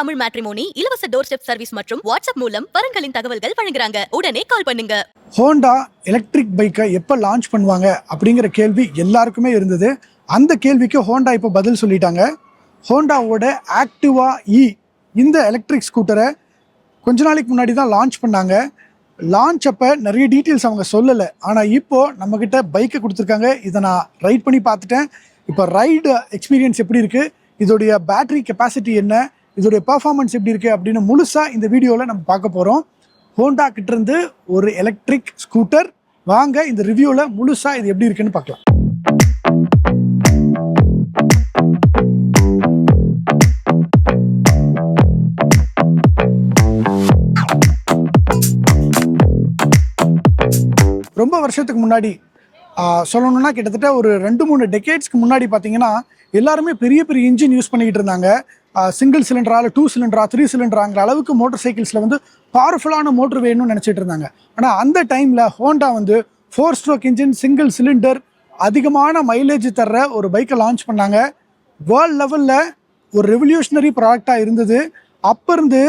Tamil Matrimony இலவச door step service மற்றும் WhatsApp மூலம் வரன்களின் தகவல்கள் வழங்குறாங்க. உடனே கால் பண்ணுங்க. ஹோண்டா எலக்ட்ரிக் பைக்கை எப்போ லான்ச் பண்ணுவாங்க அப்படிங்கிற கேள்வி எல்லாருக்குமே இருந்தது. அந்த கேள்விக்கு ஹோண்டா இப்போ பதில் சொல்லிட்டாங்க. ஹோண்டாவோட ஆக்டிவா இ இந்த எலக்ட்ரிக் ஸ்கூட்டரை கொஞ்ச நாளைக்கு முன்னாடி தான் லான்ச் பண்ணாங்க. லான்ச் அப்போ நிறைய டீட்டெயில்ஸ் அவங்க சொல்லலை. ஆனால் இப்போது நம்மக்கிட்ட பைக்கை கொடுத்துருக்காங்க. இதை நான் ரைட் பண்ணி பார்த்துட்டேன். இப்போ ரைடு எக்ஸ்பீரியன்ஸ் எப்படி இருக்குது இதோடைய பேட்டரி கெப்பாசிட்டி என்ன? இதோடைய பர்ஃபார்மன்ஸ் எப்படி இருக்குது அப்படின்னு முழுசாக இந்த வீடியோவில் நம்ம பார்க்க போகிறோம் ஹோண்டா கிட்டேருந்து ஒரு எலக்ட்ரிக் ஸ்கூட்டர் வாங்க இந்த ரிவ்யூவில் முழுசாக இது எப்படி இருக்குன்னு பார்க்கலாம். ரொம்ப வருஷத்துக்கு முன்னாடி சொல்லணும்னா கிட்டத்தட்ட ஒரு ரெண்டு மூணு டெக்கேட்ஸ்க்கு முன்னாடி பார்த்தீங்கன்னா எல்லாருமே பெரிய பெரிய இன்ஜின் யூஸ் பண்ணிக்கிட்டு இருந்தாங்க. சிங்கிள் சிலிண்டரா இல்லை டூ சிலிண்டரா த்ரீ சிலிண்டராங்கிற அளவுக்கு மோட்டர் சைக்கிள்ஸில் வந்து பவர்ஃபுல்லான மோட்டர் வேணும்னு நினச்சிட்டு இருந்தாங்க. ஆனால் அந்த டைமில் ஹோண்டா வந்து four stroke engine single cylinder அதிகமான மைலேஜ் தர்ற ஒரு பைக்கை லான்ச் பண்ணாங்க. வேர்ல்ட் லெவலில் ஒரு ரெவல்யூஷனரி ப்ராடக்டாக இருந்தது. அப்போ இருந்து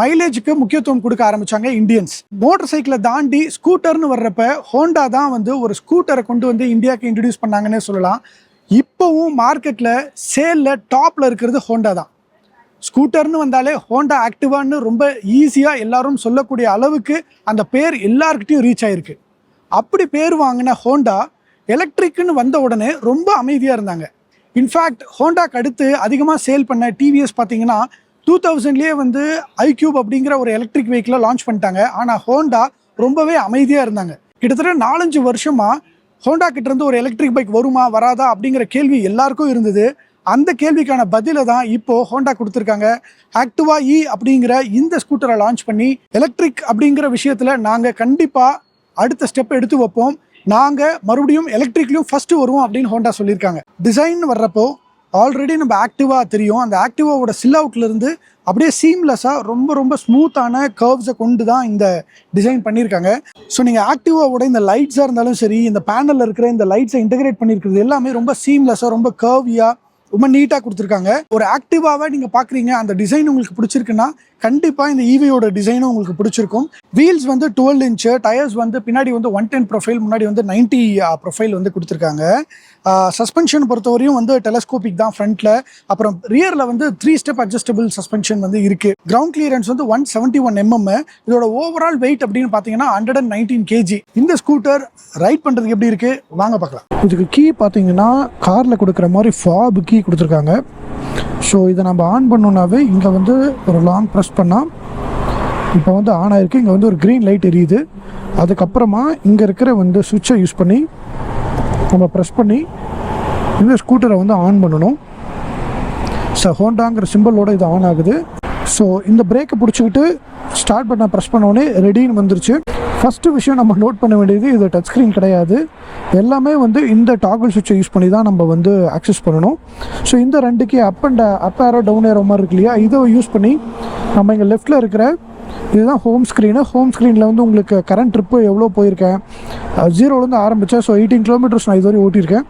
மைலேஜுக்கு முக்கியத்துவம் கொடுக்க ஆரம்பிச்சாங்க இந்தியன்ஸ் மோட்டர் சைக்கிளை தாண்டி ஸ்கூட்டர்னு வர்றப்ப ஹோண்டா தான் வந்து ஒரு ஸ்கூட்டரை கொண்டு வந்து இந்தியாவுக்கு இன்ட்ரடியூஸ் பண்ணாங்கன்னே சொல்லலாம். இப்போவும் மார்க்கெட்டில் சேலில் டாப்பில் இருக்கிறது ஹோண்டா தான். ஸ்கூட்டர்னு வந்தாலே ஹோண்டா ஆக்டிவான்னு ரொம்ப ஈஸியாக எல்லாரும் சொல்லக்கூடிய அளவுக்கு அந்த பேர் எல்லார்கிட்டயும் ரீச் ஆயிருக்கு. அப்படி பேர் வாங்கின ஹோண்டா எலக்ட்ரிக்னு வந்த உடனே ரொம்ப அமைதியாக இருந்தாங்க. இன்ஃபேக்ட் ஹோண்டாக்கு அடுத்து அதிகமாக சேல் பண்ண டிவிஎஸ் பார்த்தீங்கன்னா டூ தௌசண்ட்லேயே வந்து ஐக்யூப் அப்படிங்கிற ஒரு எலக்ட்ரிக் வெஹிக்கிளை லான்ச் பண்ணிட்டாங்க. ஆனால் ஹோண்டா ரொம்பவே அமைதியாக இருந்தாங்க. கிட்டத்தட்ட நாலஞ்சு வருஷமாக ஹோண்டா கிட்டேருந்து ஒரு எலக்ட்ரிக் பைக் வருமா வராதா அப்படிங்கிற கேள்வி எல்லாருக்கும் இருந்தது. அந்த கேள்விக்கான பதிலை தான் இப்போ ஹோண்டா கொடுத்துருக்காங்க. ஆக்டிவா இ e அப்படிங்கிற இந்த ஸ்கூட்டரை லான்ச் பண்ணி எலக்ட்ரிக் அப்படிங்கிற விஷயத்தில் நாங்கள் கண்டிப்பாக அடுத்த ஸ்டெப் எடுத்து வைப்போம். நாங்கள் மறுபடியும் எலக்ட்ரிக்லையும் ஃபஸ்ட்டு வருவோம் அப்படின்னு ஹோண்டா சொல்லியிருக்காங்க. டிசைன் வர்றப்போ ஆல்ரெடி நம்ம ஆக்டிவாக தெரியும். அந்த ஆக்டிவாவோட சில் அவுட்லேருந்து அப்படியே சீம்லெஸ்ஸாக ரொம்ப ரொம்ப ஸ்மூத்தான கர்வ்ஸை கொண்டு தான் இந்த டிசைன் பண்ணியிருக்காங்க. ஸோ நீங்கள் ஆக்டிவாவோட இந்த லைட்ஸாக இருந்தாலும் சரி இந்த பேனலில் இருக்கிற இந்த லைட்ஸை இன்டகிரேட் பண்ணியிருக்கிறது எல்லாமே ரொம்ப சீம்லெஸ்ஸாக ரொம்ப கர்வியாக ரொம்ப நீட்டாக கொடுத்துருக்காங்க. ஒரு ஆக்டிவாவை நீங்கள் பார்க்குறீங்க அந்த டிசைன் உங்களுக்கு பிடிச்சிருக்குன்னா கண்டிப்பாக இந்த ஈவியோட டிசைனும் உங்களுக்கு பிடிச்சிருக்கும். வீல்ஸ் வந்து டுவெல் இன்ச்சு டயர்ஸ் வந்து பின்னாடி வந்து ஒன் டென் ப்ரொஃபைல் முன்னாடி வந்து நைன்ட்டி ப்ரொஃபைல் uh, வந்து கொடுத்துருக்காங்க. சஸ்பென்ஷன் பொறுத்தவரையும் வந்து டெலஸ்கோபிக் தான் ஃப்ரண்ட்டில் அப்புறம் ரியரில் வந்து த்ரீ ஸ்டெப் அட்ஜஸ்டபிள் சஸ்பென்ஷன் வந்து இருக்குது கிரவுண்ட் கிளியரன்ஸ் வந்து ஒன் செவன்ட்டி ஒன் எம்எம் இதோட ஓவரால் வெயிட் அப்படின்னு பார்த்தீங்கன்னா ஹண்ட்ரட் அண்ட் நைன்டீன் கேஜி இந்த ஸ்கூட்டர் ரைட் பண்ணுறதுக்கு எப்படி இருக்குது வாங்க பார்க்கலாம். இதுக்கு கீ பார்த்தீங்கன்னா காரில் கொடுக்குற மாதிரி ஃபாப் கீ கொடுத்துருக்காங்க. ஸோ இதை நம்ம ஆன் பண்ணோன்னாவே இங்கே வந்து ஒரு லாங் ப்ரெஸ் பண்ணால் இப்போ வந்து ஆன் ஆகிருக்கு இங்கே வந்து ஒரு க்ரீன் லைட் எரியுது. அதுக்கப்புறமா இங்கே இருக்கிற வந்து சுவிட்சை யூஸ் பண்ணி நம்ம ப்ரெஸ் பண்ணி இந்த ஸ்கூட்டரை வந்து ஆன் பண்ணணும். ஸோ ஹோண்டாங்கிற சிம்பிளோடு இது ஆன் ஆகுது. ஸோ இந்த பிரேக்கை பிடிச்சிக்கிட்டு ஸ்டார்ட் பண்ண ப்ரெஸ் பண்ணோடனே ரெடின்னு வந்துருச்சு. ஃபஸ்ட்டு விஷயம் நம்ம நோட் பண்ண வேண்டியது இது டச் ஸ்க்ரீன் கிடையாது. எல்லாமே வந்து இந்த டாகிள் சுவிட்சை யூஸ் பண்ணி தான் நம்ம வந்து ஆக்சஸ் பண்ணணும். ஸோ இந்த ரெண்டுக்கு up and up arrow down arrow மாதிரி இருக்கு இல்லையா? இதை யூஸ் பண்ணி நம்ம இங்கே லெஃப்ட்டில் இருக்கிற இதுதான் ஹோம் ஸ்க்ரீனு ஹோம் ஸ்க்ரீனில் வந்து உங்களுக்கு கரண்ட் ட்ரிப்பு எவ்வளோ போயிருக்கேன்? ஜீரோலேருந்து ஆரம்பித்தேன் ஸோ எயிட்டீன் கிலோமீட்டர்ஸ் நான் இதுவரை ஓட்டியிருக்கேன்.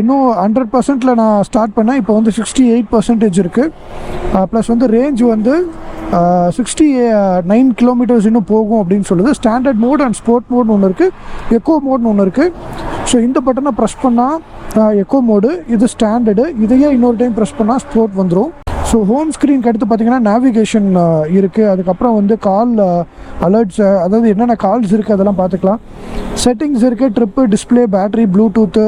இன்னும் ஹண்ட்ரட் பர்சன்ட்டில் நான் ஸ்டார்ட் பண்ணேன். இப்போ வந்து சிக்ஸ்டி எயிட் பர்சன்டேஜ் இருக்குது ப்ளஸ் வந்து ரேஞ்ச் வந்து சிக்ஸ்டி நைன் கிலோமீட்டர்ஸ் இன்னும் போகும் அப்படின்னு சொல்லுது. ஸ்டாண்டர்ட் மோட் அண்ட் ஸ்போர்ட் மோட்னு ஒன்று இருக்குது எக்கோ மோட்னு ஒன்று இருக்குது ஸோ இந்த பட்டனை ப்ரெஸ் பண்ணால் எக்கோ மோடு இது ஸ்டாண்டர்டு இதையே இன்னொரு டைம் ப்ரெஸ் பண்ணால் ஸ்போர்ட் வந்துடும் ஸோ ஹோம் ஸ்க்ரீனுக்கு அடுத்து பார்த்தீங்கன்னா நேவிகேஷன் இருக்குது அதுக்கப்புறம் வந்து கால் அலர்ட்ஸ் அதாவது என்னென்ன கால்ஸ் இருக்குது அதெல்லாம் பார்த்துக்கலாம் செட்டிங்ஸ் இருக்குது ட்ரிப்பு டிஸ்பிளே பேட்டரி ப்ளூடூத்து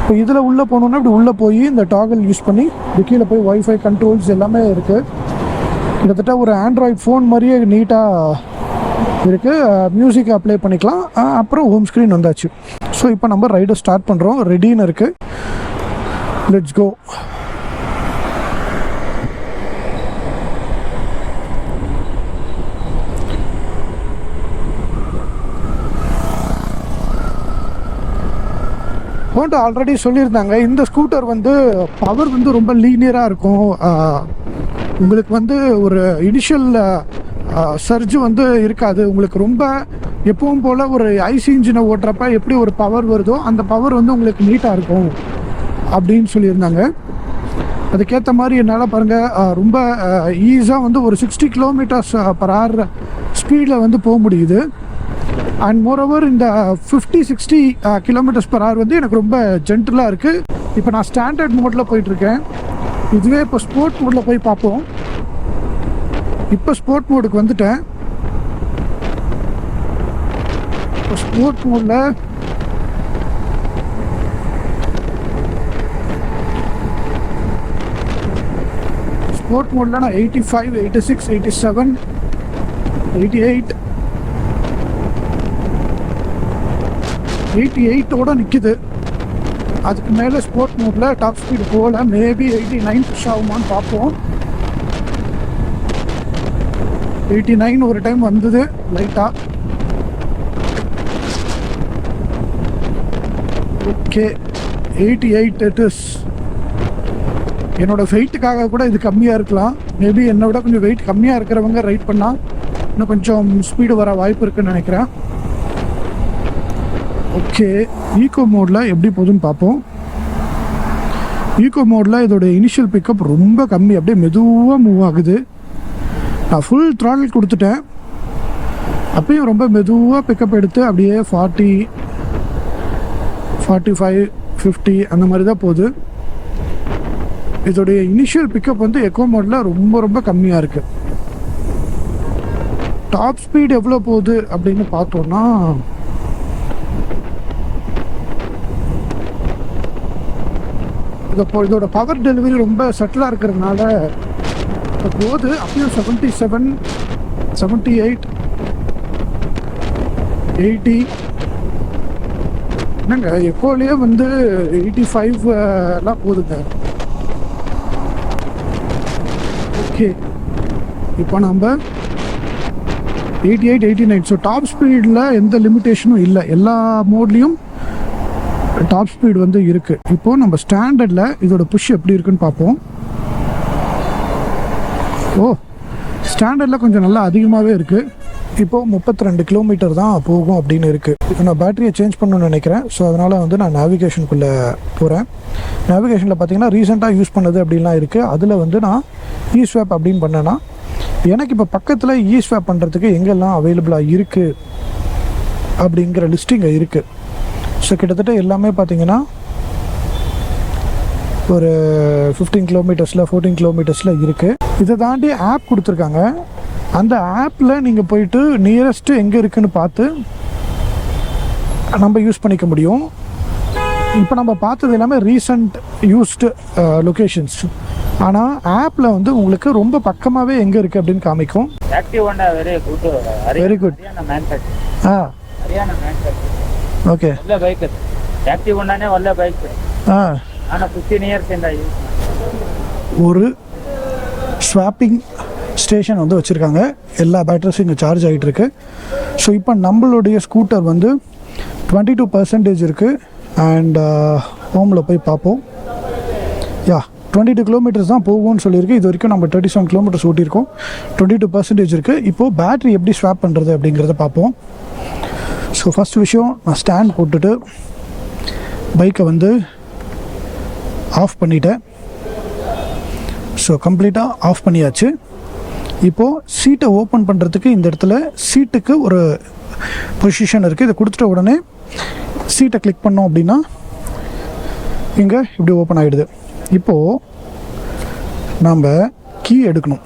இப்போ இதில் உள்ளே போகணுன்னா இப்படி உள்ளே போய் இந்த டாகல் யூஸ் பண்ணி இது கீழே போய் ஒய்ஃபை கண்ட்ரோல்ஸ் எல்லாமே இருக்குது கிட்டத்தட்ட ஒரு ஆண்ட்ராய்ட் ஃபோன் மாதிரியே நீட்டாக இருக்குது மியூசிக் அப்ளை பண்ணிக்கலாம். அப்புறம் ஹோம் ஸ்க்ரீன் வந்தாச்சு. ஸோ இப்போ நம்ம ரைடை ஸ்டார்ட் பண்ணுறோம் ரெடின்னு இருக்குது லெட்ஸ் கோ ஹோண்டா ஆல்ரெடி சொல்லியிருந்தாங்க. இந்த ஸ்கூட்டர் வந்து பவர் வந்து ரொம்ப லீனியராக இருக்கும். உங்களுக்கு வந்து ஒரு இனிஷியல் சர்ஜ் வந்து இருக்காது. உங்களுக்கு ரொம்ப எப்பவும் போல் ஒரு ஐசி இன்ஜினை ஓட்டுறப்ப எப்படி ஒரு பவர் வருதோ அந்த பவர் வந்து உங்களுக்கு நீட்டாக இருக்கும் அப்படின்னு சொல்லியிருந்தாங்க. அதுக்கேற்ற மாதிரி என்னால் பாருங்கள் ரொம்ப ஈஸியாக வந்து ஒரு சிக்ஸ்டி கிலோமீட்டர்ஸ் பர் ஹவர் ஸ்பீடில் வந்து போக முடியுது. அண்ட் மோர் ஓவர் இந்த fifty sixty kilometres per hour வந்து எனக்கு ரொம்ப ஜென்டலாக இருக்குது இப்போ நான் ஸ்டாண்டர்ட் மோட்டில் போயிட்டுருக்கேன். இதுவே இப்போ ஸ்போர்ட் மோடில் போய் பார்ப்போம். இப்போ ஸ்போர்ட் மோடுக்கு வந்துட்டேன். இப்போ ஸ்போர்ட் மோடில் ஸ்போர்ட் மோடில் நான் eighty five eighty six eighty seven eighty eight eighty எயிட்டோட நிற்கிது அதுக்கு மேலே ஸ்போர்ட் மோடில் டாப் ஸ்பீடு போகல. மேபி எயிட்டி நைன் புஷ் ஆகுமான்னு பார்ப்போம். எயிட்டி நைன் ஒரு டைம் வந்தது லைட்டாக okay eighty eight it is என்னோட வெயிட்டுக்காக கூட இது கம்மியாக இருக்கலாம். மேபி என்னை விட கொஞ்சம் வெயிட் கம்மியாக இருக்கிறவங்க ரைட் பண்ணால் இன்னும் கொஞ்சம் ஸ்பீடு வர வாய்ப்பு இருக்குன்னு நினைக்கிறேன். ஓகே ஈகோ மோடில் எப்படி போகுதுன்னு பார்ப்போம். ஈகோ மோடில் இதோட இனிஷியல் பிக்கப் ரொம்ப கம்மி அப்படியே மெதுவாக மூவ் ஆகுது. நான் ஃபுல் த்ராடல் கொடுத்துட்டேன். அப்பயும் ரொம்ப மெதுவாக பிக்கப் எடுத்து அப்படியே ஃபார்ட்டி ஃபார்ட்டி ஃபைவ் ஃபிஃப்டி அந்த மாதிரி தான் போகுது. இதோடைய இனிஷியல் பிக்கப் வந்து எக்கோ மோடில் ரொம்ப ரொம்ப கம்மியாக இருக்குது டாப் ஸ்பீட் எவ்வளோ போகுது அப்படின்னு பார்த்தோன்னா இப்போ இதோட பவர் டெலிவரி ரொம்ப செட்டிலாக இருக்கிறதுனால இப்போ போது அப்பயும் seventy seven seventy eight eighty என்னங்க எப்போலேயே வந்து எயிட்டி ஃபைவ் எல்லாம் போகுதுங்க ஓகே. இப்போ நம்ம eighty eight eighty nine so top ஸ்பீடில் எந்த லிமிட்டேஷனும் இல்லை. எல்லா மோட்லேயும் டாப் ஸ்பீடு வந்து இருக்குது இப்போ நம்ம ஸ்டாண்டர்டில் இதோட புஷ் எப்படி இருக்குன்னு பார்ப்போம். ஓ ஸ்டாண்டர்டில் கொஞ்சம் நல்லா அதிகமாகவே இருக்குது இப்போது முப்பத்தி ரெண்டு கிலோமீட்டர் தான் போகும் அப்படின்னு இருக்குது இப்போ நான் பேட்டரியை சேஞ்ச் பண்ணணும்னு நினைக்கிறேன். ஸோ அதனால் வந்து நான் நேவிகேஷனுக்குள்ளே போகிறேன் நேவிகேஷனில் பார்த்தீங்கன்னா ரீசெண்டாக யூஸ் பண்ணது அப்படின்லாம் இருக்குது அதில் வந்து நான் இ ஸ்வாப் அப்படின்னு பண்ணேன்னா எனக்கு இப்போ பக்கத்தில் இ ஸ்வாப் பண்ணுறதுக்கு எங்கெல்லாம் அவைலபிளாக இருக்குது அப்படிங்கிற லிஸ்ட் இங்கே இருக்குது ஸோ கிட்டத்தட்ட எல்லாமே பார்த்தீங்கன்னா ஒரு ஃபிஃப்டீன் கிலோமீட்டர்ஸில் ஃபோர்டீன் கிலோமீட்டர்ஸில் இருக்குது இதை தாண்டி ஆப் கொடுத்துருக்காங்க. அந்த ஆப்பில் நீங்கள் போயிட்டு நியரஸ்ட்டு எங்கே இருக்குதுன்னு பார்த்து நம்ம யூஸ் பண்ணிக்க முடியும். இப்போ நம்ம பார்த்தது எல்லாமே ரீசண்ட் யூஸ்டு லொக்கேஷன்ஸ் ஆனால் ஆப்பில் வந்து உங்களுக்கு ரொம்ப பக்கமாகவே எங்கே இருக்குது அப்படின்னு காமிக்கும். வெரி குட் ஆ. ஓகே. ಒಳ್ಳೆ ಬೈಕ್ ಅದು ಆಕ್ಟಿವ್ ಹೊಂಡಾನೇ ಒಳ್ಳೆ ಬೈಕ್ ಹಾಂ ನಾನು ಫಿಫ್ಟೀನ್ இயர்ஸ்인데 யூஸ் ஒரு ஸ்வாப்பிங் ஸ்டேஷன் வந்து வச்சுருக்காங்க. எல்லா பேட்டரிஸும் இங்கே சார்ஜ் ஆகிட்டு இருக்கு ஸோ இப்போ நம்மளுடைய ஸ்கூட்டர் வந்து டுவெண்ட்டி டூ பர்சன்டேஜ் இருக்குது அண்ட் ஹோமில் போய் பார்ப்போம். யா டுவெண்ட்டி டூ கிலோமீட்டர்ஸ் தான் போகும்னு சொல்லியிருக்கு. இது வரைக்கும் நம்ம தேர்ட்டி செவன் கிலோமீட்டர்ஸ் ஓட்டியிருக்கோம். டுவெண்ட்டி டூ பர்சன்டேஜ் இருக்குது இப்போது பேட்ரி எப்படி ஸ்வாப் பண்ணுறது அப்படிங்கிறத பார்ப்போம். ஸோ ஃபஸ்ட் விஷயம் நான் ஸ்டாண்ட் போட்டுட்டு பைக்கை வந்து ஆஃப் பண்ணிட்டேன். ஸோ கம்ப்ளீட்டாக ஆஃப் பண்ணியாச்சு. இப்போது சீட்டை ஓப்பன் பண்ணுறதுக்கு இந்த இடத்துல சீட்டுக்கு ஒரு பொசிஷன் இருக்குது இதை கொடுத்துட்ட உடனே சீட்டை கிளிக் பண்ணோம் அப்படின்னா இங்கே இப்படி ஓப்பன் ஆகிடுது இப்போது நாம் கீ எடுக்கணும்.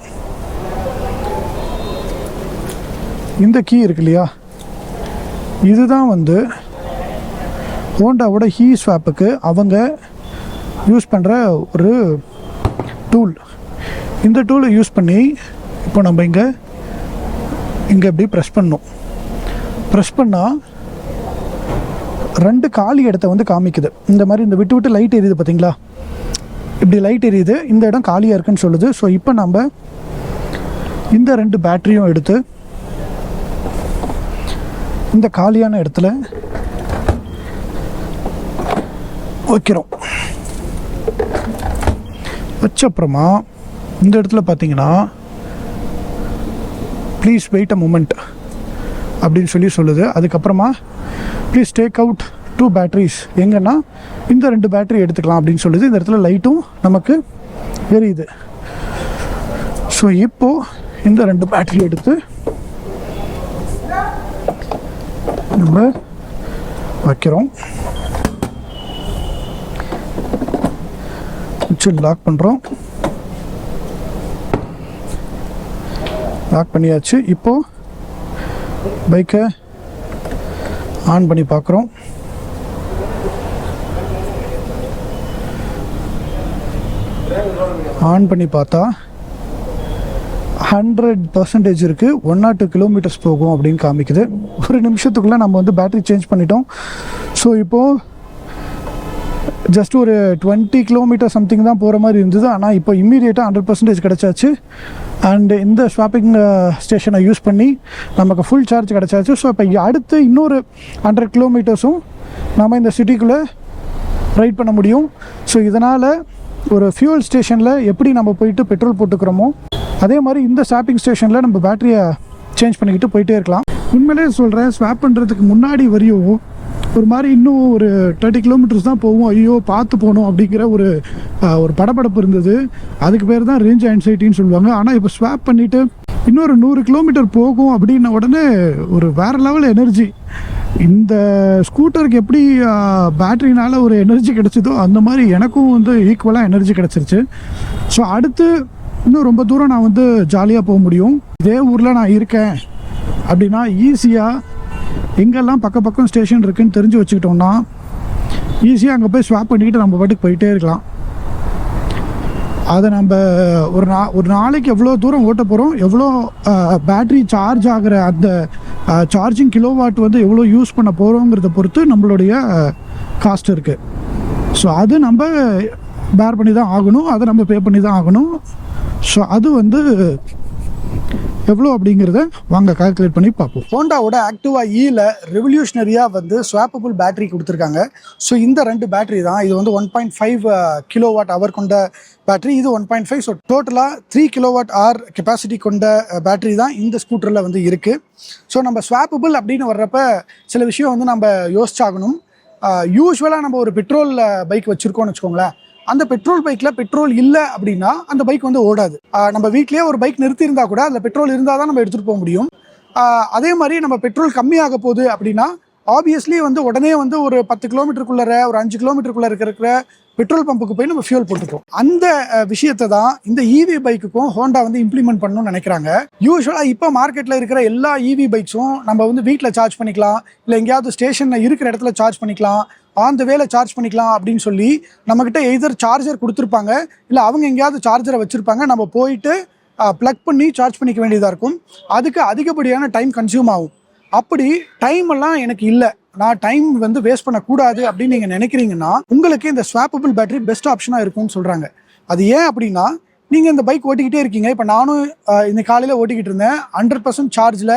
இந்த கீ இருக்கு இல்லையா? இதுதான் வந்து ஹோண்டாவோட ஹீ ஸ்வாப்புக்கு அவங்க யூஸ் பண்ணுற ஒரு டூல் இந்த டூலை யூஸ் பண்ணி இப்போ நம்ம இங்கே இங்கே இப்படி ப்ரெஸ் பண்ணணும். ப்ரெஸ் பண்ணால் ரெண்டு காலி இடத்த வந்து காமிக்குது. இந்த மாதிரி இந்த விட்டு விட்டு லைட் எரியுது பார்த்தீங்களா இப்படி லைட் எரியுது. இந்த இடம் காலியாக இருக்குன்னு சொல்லுது. ஸோ இப்போ நம்ம இந்த ரெண்டு பேட்டரியும் எடுத்து இந்த காலியான இடத்துல வைக்கிறோம். வச்ச அப்புறமா இந்த இடத்துல பார்த்தீங்கன்னா ப்ளீஸ் வெயிட் அ மூமெண்ட் அப்படின்னு சொல்லி சொல்லுது. அதுக்கப்புறமா please take out two batteries எங்கன்னா இந்த ரெண்டு பேட்டரி எடுத்துக்கலாம் அப்படின்னு சொல்லுது. இந்த இடத்துல லைட்டும் நமக்கு எரியுது. ஸோ இப்போ இந்த ரெண்டு பேட்டரி எடுத்து நம்ம வைக்கிறோம். வச்சு லாக் பண்ணுறோம் லாக் பண்ணியாச்சு. இப்போ பைக்கை ஆன் பண்ணி பார்க்குறோம். ஆன் பண்ணி பார்த்தா ஹண்ட்ரட் பர்சன்டேஜ் இருக்குது ஒன் நாட் டூ கிலோமீட்டர்ஸ் போகும் அப்படின்னு காமிக்குது. ஒரு நிமிஷத்துக்குள்ளே நம்ம வந்து பேட்டரி சேஞ்ச் பண்ணிட்டோம். ஸோ இப்போது ஜஸ்ட் ஒரு டுவெண்ட்டி கிலோமீட்டர் சம்திங் தான் போகிற மாதிரி இருந்தது. ஆனால் இப்போ இம்மீடியட்டாக ஹண்ட்ரட் பர்சன்டேஜ் கிடச்சாச்சு. அண்ட் இந்த ஸ்வாப்பிங் ஸ்டேஷனை யூஸ் பண்ணி நமக்கு ஃபுல் சார்ஜ் கிடச்சாச்சு. ஸோ இப்போ அடுத்து இன்னொரு ஹண்ட்ரட் கிலோமீட்டர்ஸும் நம்ம இந்த சிட்டிக்குள்ளே ரைட் பண்ண முடியும். ஸோ இதனால் ஒரு ஃபியூல் ஸ்டேஷனில் எப்படி நம்ம போயிட்டு பெட்ரோல் போட்டுக்கிறோமோ அதே மாதிரி இந்த ஸ்வாப்பிங் ஸ்டேஷனில் நம்ம பேட்டரியை சேஞ்ச் பண்ணிக்கிட்டு போயிட்டே இருக்கலாம். உண்மையிலே சொல்கிறேன் ஸ்வாப் பண்ணுறதுக்கு முன்னாடி வரையும் ஒரு மாதிரி இன்னும் ஒரு தேர்ட்டி கிலோமீட்டர்ஸ் தான் போவோம். ஐயோ பார்த்து போகணும் அப்படிங்கிற ஒரு ஒரு படபடப்பு இருந்தது. அதுக்கு பேர் தான் ரேஞ்ச் ஆன்சைட்டின்னு சொல்லுவாங்க. ஆனால் இப்போ ஸ்வாப் பண்ணிவிட்டு இன்னொரு நூறு கிலோமீட்டர் போகும் அப்படின்ன உடனே ஒரு வேறு லெவல் எனர்ஜி இந்த ஸ்கூட்டருக்கு எப்படி பேட்டரினால் ஒரு எனர்ஜி கிடச்சிதோ அந்த மாதிரி எனக்கும் வந்து ஈக்குவலாக எனர்ஜி கிடச்சிருச்சு. ஸோ அடுத்து இன்னும் ரொம்ப தூரம் நான் வந்து ஜாலியாக போக முடியும். இதே ஊரில் நான் இருக்கேன். அப்படின்னா ஈஸியாக எங்கெல்லாம் பக்க பக்கம் ஸ்டேஷன் இருக்குன்னு தெரிஞ்சு வச்சுக்கிட்டோம்னா ஈஸியாக அங்கே போய் ஸ்வாப் பண்ணிக்கிட்டு நம்ம பாட்டுக்கு போயிட்டே இருக்கலாம். அதை நம்ம ஒரு நா ஒரு நாளைக்கு எவ்வளோ தூரம் ஓட்ட போகிறோம் எவ்வளோ பேட்ரி சார்ஜ் ஆகிற அந்த சார்ஜிங் கிலோவாட் வந்து எவ்வளோ யூஸ் பண்ண போகிறோங்கிறத பொறுத்து நம்மளுடைய காஸ்ட் இருக்குது ஸோ அது நம்ம பேர் பண்ணி தான் ஆகணும் அதை நம்ம பே பண்ணி தான் ஆகணும். ஸோ அது வந்து எவ்வளோ அப்படிங்கிறத வாங்க கால்குலேட் பண்ணி பார்ப்போம். ஹோண்டாவோட ஆக்டிவா ஈல ரெவல்யூஷனரியாக வந்து ஸ்வாப்பபிள் பேட்டரி கொடுத்துருக்காங்க. ஸோ இந்த ரெண்டு பேட்டரி தான். இது வந்து one point five kilowatt hour கொண்ட பேட்டரி இது ஒன் பாயிண்ட் ஃபைவ் ஸோ டோட்டலாக three kilowatt hour capacity கொண்ட பேட்டரி தான் இந்த ஸ்கூட்டரில் வந்து இருக்குது ஸோ நம்ம ஸ்வாப்பபிள் அப்படின்னு வர்றப்ப சில விஷயம் வந்து நம்ம யோசிச்சாகணும். யூஸ்வலாக நம்ம ஒரு பெட்ரோல் பைக் வச்சுருக்கோம்னு வச்சுக்கோங்களேன். அந்த பெட்ரோல் பைக்கில் பெட்ரோல் இல்லை அப்படின்னா அந்த பைக் வந்து ஓடாது. நம்ம வீட்லேயே ஒரு பைக் நிறுத்தி இருந்தால் கூட அதில் பெட்ரோல் இருந்தால் தான் நம்ம எடுத்துகிட்டு போக முடியும். அதே மாதிரி நம்ம பெட்ரோல் கம்மியாக போகுது அப்படின்னா ஆப்வியஸ்லி வந்து உடனே வந்து ஒரு பத்து கிலோமீட்டருக்குள்ளே ஒரு அஞ்சு கிலோமீட்டருக்குள்ளே இருக்கிற பெட்ரோல் பம்புக்கு போய் நம்ம ஃபியூல் போட்டுப்போம். அந்த விஷயத்தை தான் இந்த இவி பைக்குக்கும் ஹோண்டா வந்து இம்ப்ளிமெண்ட் பண்ணணும்னு நினைக்கிறாங்க. யூஸ்வலாக இப்போ மார்க்கெட்டில் இருக்கிற எல்லா இவி பைக்ஸும் நம்ம வந்து வீட்டில் சார்ஜ் பண்ணிக்கலாம். இல்லை எங்கேயாவது ஸ்டேஷனில் இருக்கிற இடத்துல சார்ஜ் பண்ணிக்கலாம். ஆன் த வேலை சார்ஜ் பண்ணிக்கலாம் அப்படின்னு சொல்லி நம்மக்கிட்ட எதர் சார்ஜர் கொடுத்துருப்பாங்க. இல்லை அவங்க எங்கேயாவது சார்ஜரை வச்சுருப்பாங்க. நம்ம போயிட்டு ப்ளக் பண்ணி சார்ஜ் பண்ணிக்க வேண்டியதாக இருக்கும். அதுக்கு அதிகப்படியான டைம் கன்சியூம் ஆகும். அப்படி டைம் எல்லாம் எனக்கு இல்லை. நான் டைம் வந்து வேஸ்ட் பண்ணக்கூடாது அப்படின்னு நீங்கள் நினைக்கிறீங்கன்னா உங்களுக்கு இந்த ஸ்வாப்பபிள் பேட்டரி பெஸ்ட் ஆப்ஷனாக இருக்கும்னு சொல்கிறாங்க அது ஏன் அப்படின்னா நீங்கள் இந்த பைக் ஓட்டிக்கிட்டே இருக்கீங்க. இப்போ நானும் இந்த காலையில் ஓட்டிக்கிட்டு இருந்தேன். ஹண்ட்ரட் பர்சன்ட் சார்ஜில்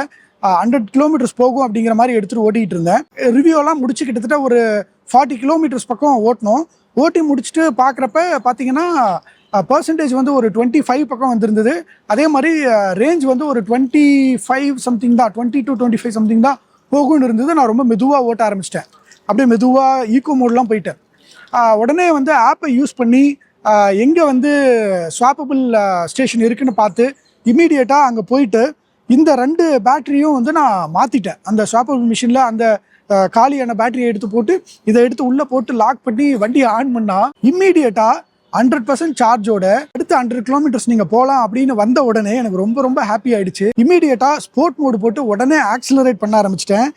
ஹண்ட்ரட் கிலோமீட்டர்ஸ் போகும் அப்படிங்கிற மாதிரி எடுத்துகிட்டு ஓட்டிக்கிட்டு இருந்தேன். ரிவ்யூலாம் முடிச்சு கிட்டத்தட்ட ஒரு ஃபார்ட்டி கிலோமீட்டர்ஸ் பக்கம் ஓட்டணும் ஓட்டி முடிச்சுட்டு பார்க்குறப்ப பார்த்தீங்கன்னா பர்சன்டேஜ் வந்து ஒரு டுவெண்ட்டி ஃபைவ் பக்கம் வந்திருந்தது. அதே மாதிரி ரேஞ்ச் வந்து ஒரு டுவெண்ட்டி ஃபைவ் சம்திங் தான் twenty to twenty five something தான் போகும்னு இருந்தது. நான் ரொம்ப மெதுவாக ஓட்ட ஆரம்பிச்சிட்டேன். அப்படியே மெதுவாக ஈக்கோ மோட்லாம் போயிட்டேன். உடனே வந்து ஆப்பை யூஸ் பண்ணி எங்கே வந்து ஸ்வாப்பபிள் ஸ்டேஷன் இருக்குன்னு பார்த்து இமீடியட்டாக அங்கே போயிட்டு இந்த ரெண்டு பேட்டரியும் வந்து நான் மாற்றிட்டேன் அந்த ஸ்வாப்பபிள் மிஷினில் அந்த காலியான பேட்டரியை எடுத்து போட்டு இதை எடுத்து உள்ளே போட்டு லாக் பண்ணி வண்டியை ஆன் பண்ணால் இம்மீடியட்டாக ஹண்ட்ரட் பர்சன்ட் சார்ஜோட அடுத்த ஹண்ட்ரட் கிலோமீட்டர்ஸ் நீங்கள் போகலாம் அப்படின்னு வந்த உடனே எனக்கு ரொம்ப ரொம்ப ஹாப்பி ஆயிடுச்சு. இமீடியட்டாக ஸ்போர்ட் மோடு போட்டு உடனே ஆக்சிலரேட் பண்ண ஆரம்பிச்சிட்டேன்.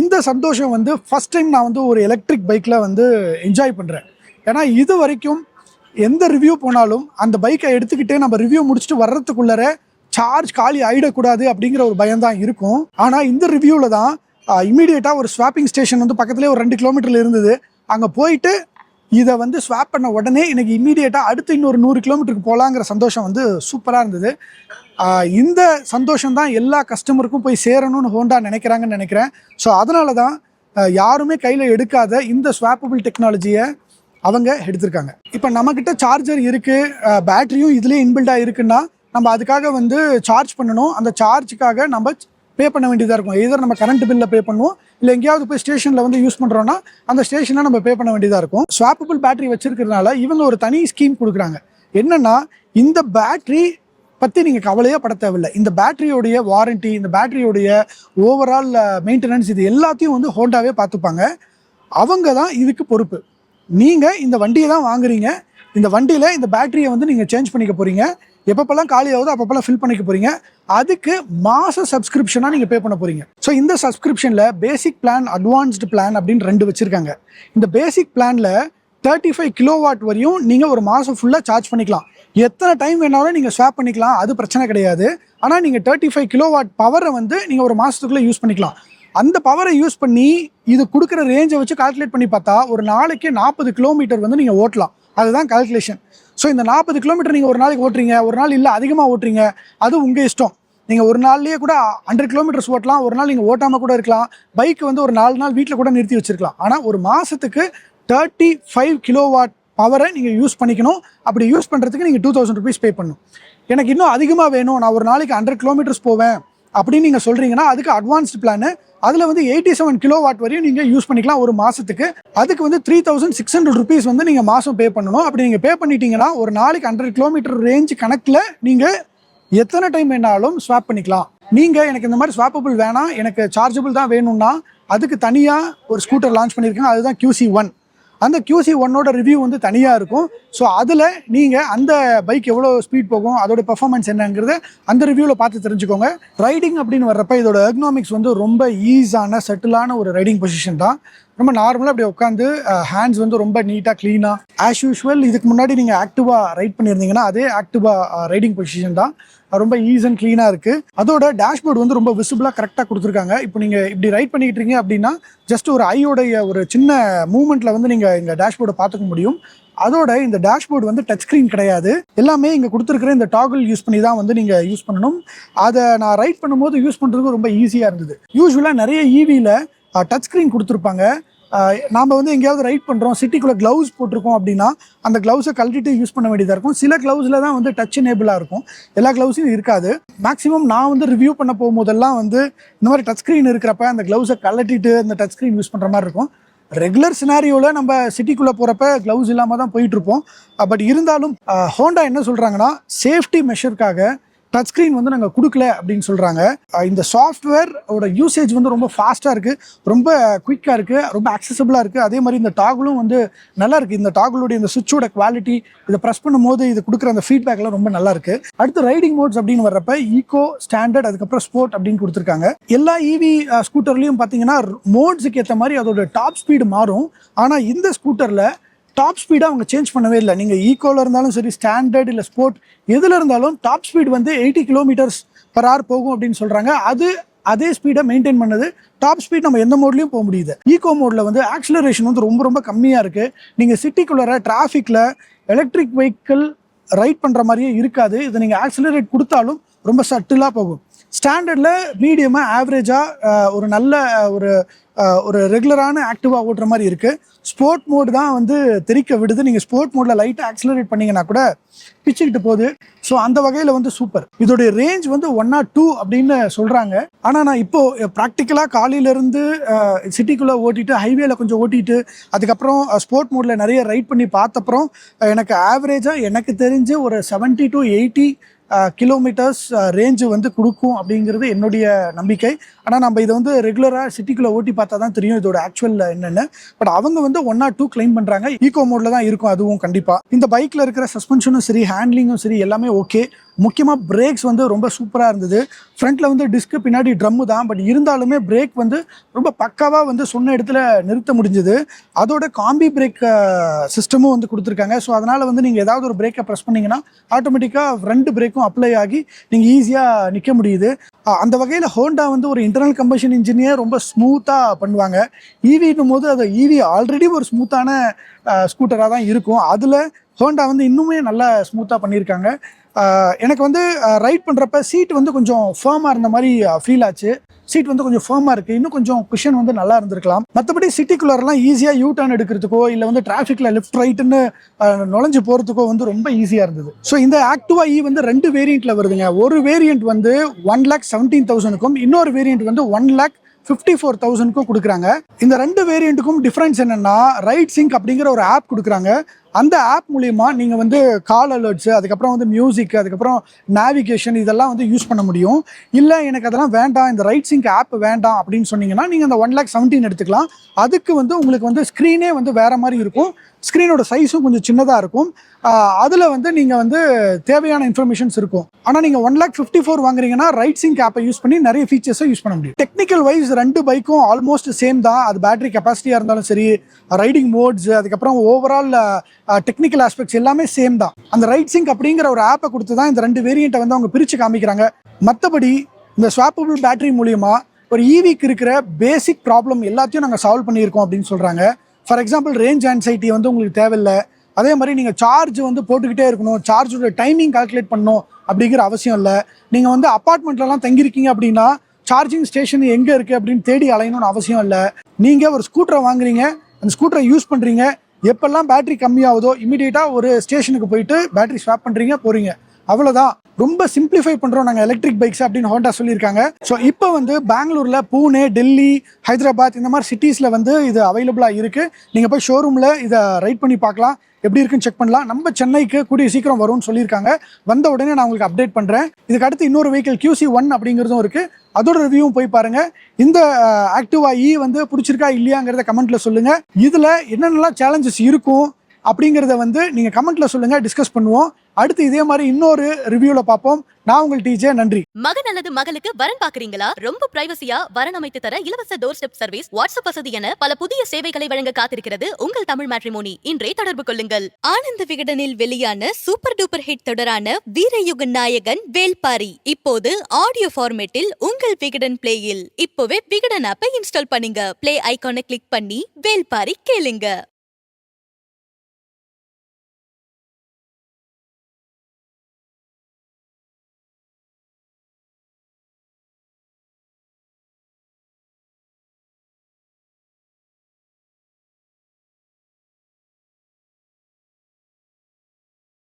இந்த சந்தோஷம் வந்து ஃபர்ஸ்ட் டைம் நான் வந்து ஒரு எலக்ட்ரிக் பைக்கில் வந்து என்ஜாய் பண்ணுறேன் ஏன்னா இது வரைக்கும் எந்த ரிவ்யூ போனாலும் அந்த பைக்கை எடுத்துக்கிட்டே நம்ம ரிவ்யூ முடிச்சுட்டு வர்றதுக்குள்ளர சார்ஜ் காலி ஆகிடக்கூடாது அப்படிங்கிற ஒரு பயம் தான் இருக்கும். ஆனால் இந்த ரிவ்யூவில் தான் இமீடியட்டாக ஒரு ஸ்வாப்பிங் ஸ்டேஷன் வந்து பக்கத்துலேயே ஒரு ரெண்டு கிலோமீட்டரில் இருந்தது. அங்கே போயிட்டு இதை வந்து ஸ்வாப் பண்ண உடனே எனக்கு இமீடியட்டாக அடுத்து இன்னொரு நூறு கிலோமீட்டருக்கு போகலாங்கிற சந்தோஷம் வந்து சூப்பராக இருந்தது. இந்த சந்தோஷம் தான் எல்லா கஸ்டமருக்கும் போய் சேரணும்னு ஹோண்டா நினைக்கிறாங்கன்னு நினைக்கிறேன். ஸோ அதனால தான் யாருமே கையில் எடுக்காத இந்த ஸ்வாப்பபிள் டெக்னாலஜியை அவங்க எடுத்திருக்காங்க. இப்போ நம்மக்கிட்ட சார்ஜர் இருக்குது பேட்டரியும் இதுலேயே இன்பில்டாக இருக்குன்னா நம்ம அதுக்காக வந்து சார்ஜ் பண்ணணும். அந்த சார்ஜுக்காக நம்ம பே பண்ண வேண்டியதாக இருக்கும். எதர் நம்ம கரண்ட் பில்லில் பே பண்ணுவோம் இல்லை எங்கேயாவது போய் ஸ்டேஷனில் வந்து யூஸ் பண்ணுறோன்னா அந்த ஸ்டேஷனை நம்ம பே பண்ண வேண்டியதாக இருக்கும். ஸ்வாப்பபிள் பேட்டரி வச்சிருக்கிறதுனால இவங்க ஒரு தனி ஸ்கீம் கொடுக்குறாங்க. என்னென்னா இந்த பேட்டரி பற்றி நீங்கள் கவலையே பட தேவையில்லை. இந்த பேட்டரியோடைய வாரண்டி இந்த பேட்டரியோடைய ஓவரால் மெயின்டெனன்ஸ் இது எல்லாத்தையும் வந்து ஹோண்டாவே பார்த்துப்பாங்க. அவங்க தான் இதுக்கு பொறுப்பு. நீங்கள் இந்த வண்டியை தான் வாங்குறீங்க. இந்த வண்டியில் இந்த பேட்டரியை வந்து நீங்கள் சேஞ்ச் பண்ணிக்க போகிறீங்க எப்பப்பெல்லாம் காலி ஆகுதோ அப்பப்பெல்லாம் ஃபில் பண்ணிக்க போகிறீங்க அதுக்கு மாத சப்ஸ்கிரிப்ஷனாக நீங்கள் பே பண்ண போகிறீங்க ஸோ இந்த சப்ஸ்கிரிப்ஷனில் பேசிக் பிளான் அட்வான்ஸ்டு பிளான் அப்படின்னு ரெண்டு வச்சுருக்காங்க. இந்த பேசிக் பிளானில் தேர்ட்டி ஃபைவ் கிலோ வாட் வரையும் நீங்கள் ஒரு மாதம் ஃபுல்லாக சார்ஜ் பண்ணிக்கலாம். எத்தனை டைம் வேணாலும் நீங்கள் ஸ்வாப் பண்ணிக்கலாம் அது பிரச்சனை கிடையாது. ஆனால் நீங்கள் தேர்ட்டி ஃபைவ் கிலோ வாட் பவரை வந்து நீங்கள் ஒரு மாதத்துக்குள்ளே யூஸ் பண்ணிக்கலாம். அந்த பவரை யூஸ் பண்ணி இது கொடுக்குற ரேஞ்சை வச்சு கால்குலேட் பண்ணி பார்த்தா ஒரு நாளைக்கு நாற்பது கிலோமீட்டர் வந்து நீங்கள் ஓட்டலாம். அதுதான் கால்குலேஷன் ஸோ இந்த நாற்பது கிலோமீட்டர் நீங்கள் ஒரு நாளைக்கு ஓட்டுறீங்க ஒரு நாள் இல்லை அதிகமாக ஓட்டுறீங்க அது உங்கள் இஷ்டம். நீங்கள் ஒரு நாள்லேயே கூட ஹண்ட்ரட் கிலோமீட்டர்ஸ் ஓட்டலாம் ஒரு நாள் நீங்கள் ஓட்டாமல் கூட இருக்கலாம் பைக் வந்து ஒரு நாலு நாள் வீட்டில் கூட நிறுத்தி வச்சிருக்கலாம். ஆனால் ஒரு மாதத்துக்கு தேர்ட்டி ஃபைவ் கிலோவாட் பவரை நீங்கள் யூஸ் பண்ணிக்கணும். அப்படி யூஸ் பண்ணுறதுக்கு நீங்கள் டூ தௌசண்ட் ருபீஸ் பே பண்ணணும். எனக்கு இன்னும் அதிகமாக வேணும் நான் ஒரு நாளைக்கு ஹண்ட்ரட் கிலோமீட்டர்ஸ் போவேன் அப்படின்னு நீங்கள் சொல்கிறீங்கன்னா அதுக்கு அட்வான்ஸ்டு பிளான் அதில் வந்து எயிட்டி செவன் கிலோ வாட் வரையும் நீங்கள் யூஸ் பண்ணிக்கலாம் ஒரு மாதத்துக்கு அதுக்கு வந்து three thousand six hundred rupees வந்து நீங்கள் மாதம் பே பண்ணணும். அப்படி நீங்கள் பே பண்ணிட்டீங்கன்னா ஒரு நாளைக்கு ஹண்ட்ரட் கிலோமீட்டர் ரேஞ்ச் கணக்கில் நீங்கள் எத்தனை டைம் வேணாலும் ஸ்வாப் பண்ணிக்கலாம். நீங்கள் எனக்கு இந்த மாதிரி ஸ்வாப்பபிள் வேணாம். எனக்கு சார்ஜபிள் தான் வேணும்னா அதுக்கு தனியாக ஒரு ஸ்கூட்டர் லான்ச் பண்ணியிருக்காங்க அதுதான் கியூசி ஒன் அந்த கியூசி ஒன்னோட ரிவ்யூ வந்து தனியாக இருக்கும். ஸோ அதில் நீங்கள் அந்த பைக் எவ்வளோ ஸ்பீட் போகும் அதோட பெர்ஃபார்மன்ஸ் என்னங்கிறத அந்த ரிவ்யூவில் பார்த்து தெரிஞ்சுக்கோங்க. ரைடிங் அப்படின்னு வர்றப்ப இதோட எர்கனாமிக்ஸ் வந்து ரொம்ப ஈஸான செட்டிலான ஒரு ரைடிங் பொசிஷன் தான். ரொம்ப நார்மலாக அப்படி உட்காந்து ஹேண்ட்ஸ் வந்து ரொம்ப நீட்டாக க்ளீனாக ஆஸ் யூஷுவல் இதுக்கு முன்னாடி நீங்கள் ஆக்டிவாக ரைட் பண்ணியிருந்தீங்கன்னா அதே ஆக்டிவாக ரைடிங் பொசிஷன் தான். ரொம்ப ஈஸ் அண்ட் க்ளீனாக இருக்குது அதோட டேஷ்போர்டு வந்து ரொம்ப விசிபிளாக கரெக்டாக கொடுத்துருக்காங்க. இப்போ நீங்கள் இப்படி ரைட் பண்ணிக்கிட்டு இருக்கீங்க அப்படின்னா ஜஸ்ட் ஒரு ஐயோடைய ஒரு சின்ன மூமெண்ட்டில் வந்து நீங்கள் இந்த டேஷ்போர்டை பார்த்துக்க முடியும். அதோட இந்த டேஷ்போர்டு வந்து டச் ஸ்க்ரீன் கிடையாது. எல்லாமே இங்கே கொடுத்துருக்குற இந்த டாகிள் யூஸ் பண்ணி தான் வந்து நீங்கள் யூஸ் பண்ணணும். அதை நான் ரைட் பண்ணும்போது யூஸ் பண்ணுறதுக்கு ரொம்ப ஈஸியாக இருந்தது. யூஸ்வலாக நிறைய e ஈவியில் டச் ஸ்க்ரீன் கொடுத்துருப்பாங்க. நாம் வந்து எங்கேயாவது ரைட் பண்ணுறோம் சிட்டிக்குள்ளே க்ளவுஸ் போட்டிருக்கோம் அப்படின்னா அந்த க்ளவுஸை கழட்டிட்டு யூஸ் பண்ண வேண்டியதாக இருக்கும். சில க்ளவுஸில் தான் வந்து டச் எனேபிளாக இருக்கும். எல்லா க்ளவுஸும் இருக்காது. மேக்ஸிமம் நான் வந்து ரிவ்யூ பண்ண போகும்போதெல்லாம் வந்து இந்த மாதிரி டச் ஸ்க்ரீன் இருக்கிறப்ப அந்த க்ளவுஸை கழட்டிட்டு அந்த டச் ஸ்க்ரீன் யூஸ் பண்ணுற மாதிரி இருக்கும். ரெகுலர் சினாரியோவில் நம்ம சிட்டிக்குள்ளே போகிறப்ப க்ளவுஸ் இல்லாமல் தான் போயிட்டு இருப்போம். பட் இருந்தாலும் ஹோண்டா என்ன சொல்கிறாங்கன்னா சேஃப்டி மெஷருக்காக டச் ஸ்க்ரீன் வந்து நாங்கள் கொடுக்கல அப்படின்னு சொல்கிறாங்க இந்த சாஃப்ட்வேர் ஓட யூசேஜ் வந்து ரொம்ப ஃபாஸ்ட்டாக இருக்குது ரொம்ப குயிக்காக இருக்குது ரொம்ப அக்சசபிளாக இருக்குது அதே மாதிரி இந்த டாகுலும் வந்து நல்லா இருக்குது இந்த டாகுலுடைய இந்த சுவிட்சோட குவாலிட்டி இதை ப்ரெஸ் பண்ணும்போது இது கொடுக்குற அந்த ஃபீட்பேக்லாம் ரொம்ப நல்லா இருக்குது அடுத்து ரைடிங் மோட்ஸ் அப்படின்னு வர்றப்ப ஈகோ ஸ்டாண்டர்ட் அதுக்கப்புறம் ஸ்போர்ட் அப்படின்னு கொடுத்துருக்காங்க. எல்லா ஈவி இவி ஸ்கூட்டர்லையும் பார்த்தீங்கன்னா மோட்ஸுக்கு ஏற்ற மாதிரி அதோட டாப் ஸ்பீடு மாறும். ஆனால் இந்த ஸ்கூட்டரில் டாப் ஸ்பீடாக அவங்க சேஞ்ச் பண்ணவே இல்லை. நீங்கள் ஈக்கோவில் இருந்தாலும் சரி ஸ்டாண்டர்ட் இல்லை ஸ்போர்ட் எதில் இருந்தாலும் டாப் ஸ்பீட் வந்து எயிட்டி கிலோமீட்டர்ஸ் பர் ஆர் போகும் அப்படின்னு சொல்கிறாங்க அது அதே ஸ்பீடை மெயின்டைன் பண்ணது. டாப் ஸ்பீட் நம்ம எந்த மோட்லையும் போக முடியுது. ஈகோ மோடில் வந்து ஆக்சிலரேஷன் வந்து ரொம்ப ரொம்ப கம்மியாக இருக்குது நீங்கள் சிட்டிக்குள்ளே டிராஃபிக்கில் எலக்ட்ரிக் வெஹிக்கிள் ரைட் பண்ணுற மாதிரியே இருக்காது. இதை நீங்கள் ஆக்சிலரேட் கொடுத்தாலும் ரொம்ப சட்டிலாக போகும். ஸ்டாண்டர்டில் மீடியமாக ஆவரேஜாக ஒரு நல்ல ஒரு ஒரு ரெகுலரான ஆக்டிவாக ஓட்டுற மாதிரி இருக்குது ஸ்போர்ட் மோடு தான் வந்து தெரிக்க விடுது. நீங்கள் ஸ்போர்ட் மோடில் லைட்டாக ஆக்சிலரேட் பண்ணிங்கன்னா கூட பிச்சுக்கிட்டு போகுது. ஸோ அந்த வகையில் வந்து சூப்பர் இதோடைய ரேஞ்ச் வந்து ஒன் நாட் டூ அப்படின்னு சொல்கிறாங்க ஆனால் நான் இப்போது ப்ராக்டிக்கலாக காலையிலேருந்து சிட்டிக்குள்ளே ஓட்டிட்டு ஹைவேல கொஞ்சம் ஓட்டிட்டு அதுக்கப்புறம் ஸ்போர்ட் மோடில் நிறைய ரைட் பண்ணி பார்த்தப்புறம் எனக்கு ஆவரேஜாக எனக்கு தெரிஞ்சு ஒரு seventy to eighty kilometres range வந்து கொடுக்கும் அப்படிங்கிறது என்னுடைய நம்பிக்கை. ஆனால் நம்ம இதை வந்து ரெகுலராக சிட்டிக்குள்ளே ஓட்டி பார்த்தா தான் தெரியும் இதோட ஆக்சுவல் என்னென்னு. பட் அவங்க வந்து ஒன் ஆர் டூ கிளைம் பண்ணுறாங்க ஈகோ மோடில் தான் இருக்கும் அதுவும் கண்டிப்பாக இந்த பைக்கில் இருக்கிற சஸ்பென்ஷனும் சரி ஹேண்ட்லிங்கும் சரி எல்லாமே ஓகே முக்கியமாக பிரேக்ஸ் வந்து ரொம்ப சூப்பராக இருந்தது. ஃப்ரண்ட்டில் வந்து டிஸ்க்கு பின்னாடி ட்ரம்மு தான். பட் இருந்தாலுமே பிரேக் வந்து ரொம்ப பக்காவாக வந்து சொன்ன இடத்துல நிறுத்த முடிஞ்சது. அதோட காம்பி பிரேக் சிஸ்டமும் வந்து கொடுத்துருக்காங்க. ஸோ அதனால் வந்து நீங்கள் ஏதாவது ஒரு பிரேக்கை ப்ரெஸ் பண்ணீங்கன்னா ஆட்டோமேட்டிக்காக ரெண்டு பிரேக்கும் அப்ளை ஆகி நீங்கள் ஈஸியாக நிற்க முடியுது. அந்த வகையில் ஹோண்டா வந்து ஒரு இன்டர்னல் கம்பஷன் இன்ஜினியே ரொம்ப ஸ்மூத்தாக பண்ணுவாங்க. ஈவின்னும் போது அது ஈவி ஆல்ரெடி ஒரு ஸ்மூத்தான ஸ்கூட்டராக தான் இருக்கும். அதில் ஹோண்டா வந்து இன்னுமே நல்லா ஸ்மூத்தாக பண்ணியிருக்காங்க எனக்கு வந்து ரைட் பண்ணுறப்ப சீட் வந்து கொஞ்சம் ஃபேமாக இருந்த மாதிரி ஃபீல் ஆச்சு. சீட் வந்து கொஞ்சம் ஃபேமாக இருக்குது இன்னும் கொஞ்சம் குஷன் வந்து நல்லா இருந்திருக்கலாம். மற்றபடி சிட்டிக்குள்ளரெலாம் ஈஸியாக யூ டர்ன் எடுக்கிறதுக்கோ இல்லை வந்து டிராஃபிக்கில் லெஃப்ட் ரைட்டுன்னு நுழைஞ்சு போகிறதுக்கோ வந்து ரொம்ப ஈஸியாக இருந்தது. ஸோ இந்த ஆக்டிவா இ வந்து ரெண்டு வேரியண்ட்டில் வருதுங்க. ஒரு வேரியண்ட் வந்து ஒன் லேக் செவன்டீன் தௌசண்ட்க்கும் இன்னொரு வேரியண்ட் வந்து ஒன் லேக் ஃபிஃப்டி ஃபோர் தௌசண்ட்க்கும் கொடுக்குறாங்க. இந்த ரெண்டு வேரியண்ட்டுக்கும் டிஃப்ரென்ஸ் என்னென்னா ரைட் சிங்க் அப்படிங்கிற ஒரு ஆப் கொடுக்குறாங்க. அந்த ஆப் மூலிமா நீங்கள் வந்து கால் அலர்ட்ஸு அதுக்கப்புறம் வந்து மியூசிக் அதுக்கப்புறம் நேவிகேஷன் இதெல்லாம் வந்து யூஸ் பண்ண முடியும். இல்லை எனக்கு அதெல்லாம் வேண்டாம் இந்த ரைட் சிங்க் ஆப் வேண்டாம் அப்படின்னு சொன்னீங்கன்னா நீங்கள் அந்த ஒன் லேக் செவன்டீன் எடுத்துக்கலாம். அதுக்கு வந்து உங்களுக்கு வந்து ஸ்க்ரீனே வந்து வேறு மாதிரி இருக்கும். ஸ்க்ரீனோட சைஸும் கொஞ்சம் சின்னதாக இருக்கும். அதில் வந்து நீங்கள் வந்து தேவையான இன்ஃபர்மேஷன்ஸ் இருக்கும். ஆனால் நீங்கள் ஒன் லேக் ஃபிஃப்டி ஃபோர் வாங்குறீங்கன்னா ரைட் சிங்க் ஆப்பை யூஸ் பண்ணி நிறைய ஃபீச்சர்ஸை யூஸ் பண்ண முடியும். டெக்னிக்கல் வைஸ் ரெண்டு பைக்கும் ஆல்மோஸ்ட் சேம் தான். அது பேட்டரி கெப்பாசிட்டியாக இருந்தாலும் சரி ரைடிங் மோட்ஸ் அதுக்கப்புறம் ஓவரால் டெக்னிக்கல் ஆஸ்பெக்ட்ஸ் எல்லாமே சேம் தான். அந்த ரைட் சிங்க் அப்படிங்கிற ஒரு ஆப்பை கொடுத்து தான் இந்த ரெண்டு வேரியண்ட்டை வந்து அவங்க பிரித்து காமிக்கிறாங்க. மற்றபடி இந்த ஸ்வாப்பபிள் பேட்டரி மூலியமா ஒரு ஈவிக்கு இருக்கிற பேசிக் ப்ராப்ளம் எல்லாத்தையும் நாங்கள் சால்வ் பண்ணியிருக்கோம் அப்படின்னு சொல்கிறாங்க ஃபார் எக்ஸாம்பிள் ரேஞ்ச் ஆன்சைட்டி வந்து உங்களுக்கு தேவையில்லை. அதே மாதிரி நீங்கள் சார்ஜ் வந்து போட்டுக்கிட்டே இருக்கணும். சார்ஜோட டைமிங் கால்குலேட் பண்ணணும் அப்படிங்கிற அவசியம் இல்லை. நீங்கள் வந்து அப்பார்ட்மெண்ட்லலாம் தங்கியிருக்கீங்க அப்படின்னா சார்ஜிங் ஸ்டேஷன் எங்கே இருக்குது அப்படின்னு தேடி அலையணும்னு அவசியம் இல்லை. நீங்கள் ஒரு ஸ்கூட்டரை வாங்குறீங்க. அந்த ஸ்கூட்டரை யூஸ் பண்ணுறீங்க எப்பெல்லாம் பேட்டரி கம்மியாகுதோ இமீடியட்டாக ஒரு ஸ்டேஷனுக்கு போயிட்டு பேட்டரி ஸ்வாப் பண்ணுறீங்க போகிறீங்க அவ்வளோதான் ரொம்ப சிம்பிளிஃபை பண்ணுறோம் நாங்கள் எலக்ட்ரிக் பைக்ஸ் அப்படின்னு ஹோண்டா சொல்லியிருக்காங்க. ஸோ இப்போ வந்து பெங்களூரில் பூனே டெல்லி ஹைதராபாத் இந்த மாதிரி சிட்டிஸில் வந்து இது அவைலபிளாக இருக்குது நீங்கள் போய் ஷோரூமில் இதை ரைட் பண்ணி பார்க்கலாம். எப்படி இருக்குன்னு செக் பண்ணலாம். நம்ம சென்னைக்கு கூடிய சீக்கிரம் வரும்னு சொல்லியிருக்காங்க. வந்த உடனே நான் உங்களுக்கு அப்டேட் பண்ணுறேன் இதுக்கு அடுத்து இன்னொரு வெஹிக்கிள் கியூசி ஒன் அப்படிங்கிறதும் இருக்குது அதோட ரிவ்யூவும் போய் பாருங்கள் இந்த ஆக்டிவா இ e வந்து பிடிச்சிருக்கா இல்லையாங்கிறத கமெண்ட்டில் சொல்லுங்கள் இதில் என்னென்னலாம் சேலஞ்சஸ் இருக்கும்? அப்படிங்கிறத வந்து நீங்கள் கமெண்ட்ல சொல்லுங்க டிஸ்கஸ் பண்ணுவோம். அடுத்து இதே மாதிரி இன்னொரு ரிவ்யூல பார்ப்போம். நான் உங்கள் டிஜே நன்றி. மகன் அல்லது மகளுக்கு வரன் பாக்குறீங்களா ரொம்ப பிரைவசியா வரன் அமைத்து தர இலவச டோர் ஸ்டெப் சர்வீஸ் வாட்ஸ்அப் வசதி என பல புதிய சேவைகளை வழங்க காத்திருக்கிறது உங்கள் தமிழ் மேட்ரிமோனி இன்றே தொடர்பு கொள்ளுங்கள். ஆனந்த விகடனில் வெளியான சூப்பர் டூப்பர் ஹிட் தொடரான வீரயுக நாயகன் வேல்பாரி. இப்போது ஆடியோ ஃபார்மேட்டில் உங்கள் விகடன் பிளேயில் இப்போவே விகடன் ஆப்பை இன்ஸ்டால் பண்ணுங்க. பிளே ஐகானை கிளிக் பண்ணி வேல்பாரி கேளுங்க.